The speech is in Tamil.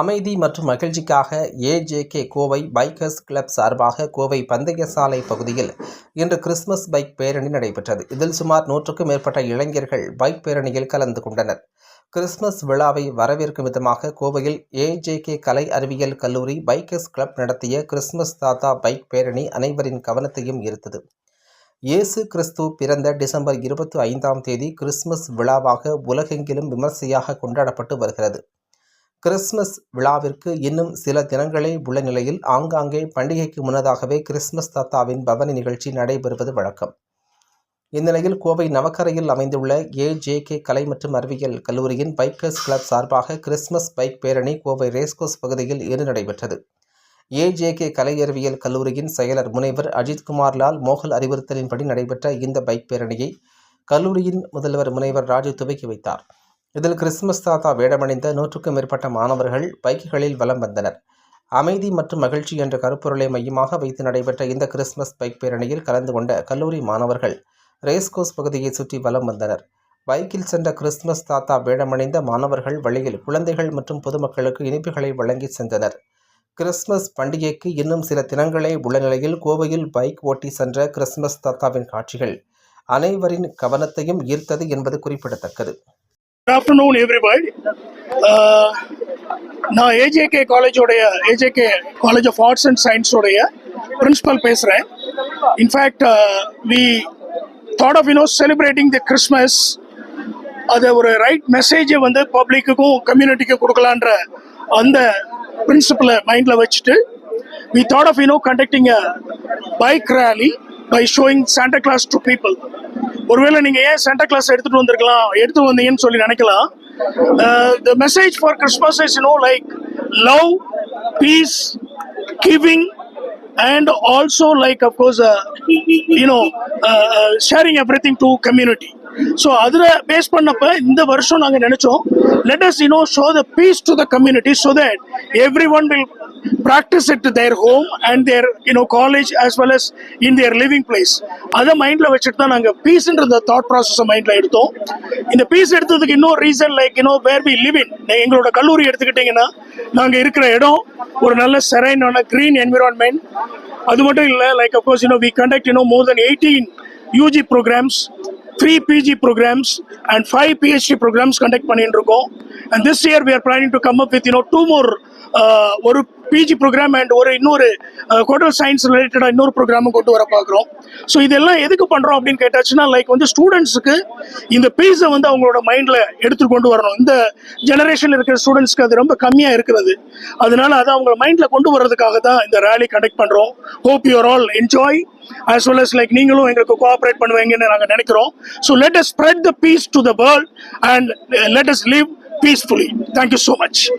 அமைதி மற்றும் மகிழ்ச்சிக்காக ஏஜேகே கோவை பைக்கர்ஸ் கிளப் சார்பாக கோவை பந்தயசாலை பகுதியில் இன்று கிறிஸ்துமஸ் பைக் பேரணி நடைபெற்றது. இதில் சுமார் நூற்றுக்கும் மேற்பட்ட இளைஞர்கள் பைக் பேரணியில் கலந்து கொண்டனர். கிறிஸ்துமஸ் விழாவை வரவேற்கும் விதமாக கோவையில் ஏஜேகே கலை அறிவியல் கல்லூரி பைக்கர்ஸ் கிளப் நடத்திய கிறிஸ்துமஸ் தாத்தா பைக் பேரணி அனைவரின் கவனத்தையும் ஈர்த்தது. இயேசு கிறிஸ்து பிறந்த டிசம்பர் இருபத்தி ஐந்தாம் தேதி கிறிஸ்துமஸ் விழாவாக உலகெங்கிலும் விமர்சையாக கொண்டாடப்பட்டு வருகிறது. கிறிஸ்துமஸ் விழாவிற்கு இன்னும் சில தினங்களே உள்ள நிலையில் ஆங்காங்கே பண்டிகைக்கு முன்னதாகவே கிறிஸ்மஸ் தாத்தாவின் பவனி நிகழ்ச்சி நடைபெறுவது வழக்கம். இந்நிலையில் கோவை நவக்கரையில் அமைந்துள்ள ஏஜேகே கலை மற்றும் அறிவியல் கல்லூரியின் பைக்கர்ஸ் கிளப் சார்பாக கிறிஸ்மஸ் பைக் பேரணி கோவை ரேஸ்கோஸ் பகுதியில் இன்று நடைபெற்றது. ஏஜேகே கலை அறிவியல் கல்லூரியின் செயலர் முனைவர் அஜித்குமார் லால் மோகல் அறிவுறுத்தலின்படி நடைபெற்ற இந்த பைக் பேரணியை கல்லூரியின் முதல்வர் முனைவர் ராஜு துவக்கி வைத்தார். இதில் கிறிஸ்துமஸ் தாத்தா வேடமணிந்த நூற்றுக்கும் மேற்பட்ட மாணவர்கள் பைக்குகளில் வலம் வந்தனர். அமைதி மற்றும் மகிழ்ச்சி என்ற கருப்பொருளை மையமாக வைத்து நடைபெற்ற இந்த கிறிஸ்துமஸ் பைக் பேரணியில் கலந்து கொண்ட கல்லூரி மாணவர்கள் ரேஸ்கோஸ் பகுதியை சுற்றி வலம் வந்தனர். பைக்கில் சென்ற கிறிஸ்துமஸ் தாத்தா வேடமணிந்த மாணவர்கள் வழியில் குழந்தைகள் மற்றும் பொதுமக்களுக்கு இனிப்புகளை வழங்கி சென்றனர். கிறிஸ்துமஸ் பண்டிகைக்கு இன்னும் சில தினங்களே உள்ள நிலையில் கோவையில் பைக் ஓட்டி சென்ற கிறிஸ்துமஸ் தாத்தாவின் காட்சிகள் அனைவரின் கவனத்தையும் ஈர்த்தது என்பது குறிப்பிடத்தக்கது. குட் ஆஃப்டர்நூன் எவ்ரிபடி நான் AJK காலேஜோடைய AJK college of arts and சயின்ஸோடைய principal பேசுகிறேன் in fact we thought of you know celebrating the Christmas அதை ஒரு ரைட் மெசேஜை வந்து பப்ளிக்குக்கும் கம்யூனிட்டிக்கும் கொடுக்கலான்ற அந்த பிரின்சிபலை மைண்டில் வச்சுட்டு we thought of you know conducting a bike rally by showing Santa Claus to people ஒருவேளை நீங்க ஏன் சென்டா கிளாஸ் எடுத்துட்டு வந்திருக்கலாம் எடுத்து வந்தீங்கன்னு சொல்லி நினைக்கலாம். The message for Christmas is no like love peace giving and also like of course uh, you know uh, community sharing everything to community. So அதில் பேஸ் பண்ணப்ப இந்த வருஷம் நாங்கள் நினைச்சோம் let us you know show the peace to the community so that everyone will practise it their home and their you know college as well as in their living place அதை மைண்டில் வச்சுட்டு தான் நாங்கள் பீஸ்ன்ற இந்த தாட் ப்ராசஸை மைண்டில் எடுத்தோம். இந்த பீஸ் எடுத்ததுக்கு இன்னொரு reason like you know where we live in எங்களோட கல்லூரி எடுத்துக்கிட்டிங்கன்னா நாங்கள் இருக்கிற இடம் ஒரு நல்ல செரைனான க்ரீன் என்விரான்மெண்ட் அது மட்டும் இல்லை like of course you know we conduct you know more than eighteen UG programmes three PG programmes and five PhD programmes conduct பண்ணிட்டு இருக்கோம். And this year we are planning to come up with you know two more ஒரு பிஜி ப்ரோக்ராம் அண்ட் ஒரு இன்னொரு ஹோட்டல் சயின்ஸ் ரிலேட்டடாக இன்னொரு ப்ரோக்ராமும் கொண்டு வர பார்க்குறோம். ஸோ இதெல்லாம் எதுக்கு பண்ணுறோம் அப்படின்னு கேட்டாச்சுன்னா லைக் வந்து ஸ்டூடெண்ட்ஸுக்கு இந்த பேஸை வந்து அவங்களோட மைண்டில் எடுத்து கொண்டு வரணும். இந்த ஜெனரேஷனில் இருக்கிற ஸ்டூடெண்ட்ஸ்க்கு அது ரொம்ப கம்மியாக இருக்கிறது. அதனால அதை அவங்க மைண்டில் கொண்டு வர்றதுக்காக தான் இந்த ரேலி கண்டக்ட் பண்ணுறோம் hope your all enjoy as well as like நீங்களும் எங்களுக்கு கோஆப்ரேட் பண்ணுவீங்கன்னு நாங்கள் நினைக்கிறோம். So let us spread the peace to the world and let us live peacefully. Thank you so much.